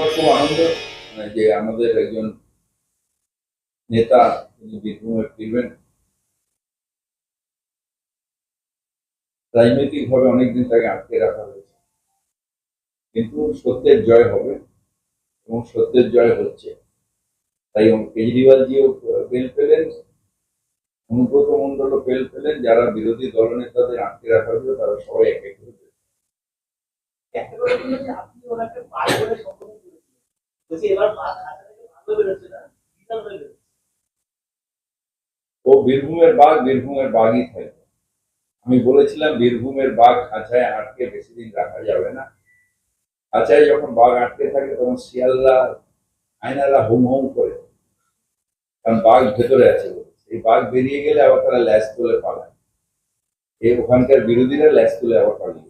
আমার খুব আনন্দ যে আমাদের একজন নেতা তিনি বীরভূমে ফিরবেন রাজনৈতিক ভাবে অনেকদিন তাকে আটকে রাখা হয়েছে। কিন্তু সত্যের জয় হবে, এবং সত্যের জয় হচ্ছে। তাই কেজরিওয়ালজিও বেল পেলেন, অনুব্রত মন্ডলও বেল পেলেন, যারা বিরোধী দলনেতাদের আটকে রাখা হয়েছিল, তারা সবাই এক এক করে ও বীরভূমের বাঘ বীরভূমের বাঘই থাকবে আমি বলেছিলাম, বীরভূমের বাঘ খাঁচায় আটকে বেশি দিন রাখা যাবে না। খাঁচায় যখন বাঘ আটকে থাকে, তখন শিয়ালরা, আয়নারা হুম হুম করে। কারণ বাঘ ভেতরে আছে। এই বাঘ বেরিয়ে গেলে আবার তারা ল্যাস তুলে পালায়। এই ওখানকার বিরোধীরা ল্যাস তুলে আবার পালিয়ে।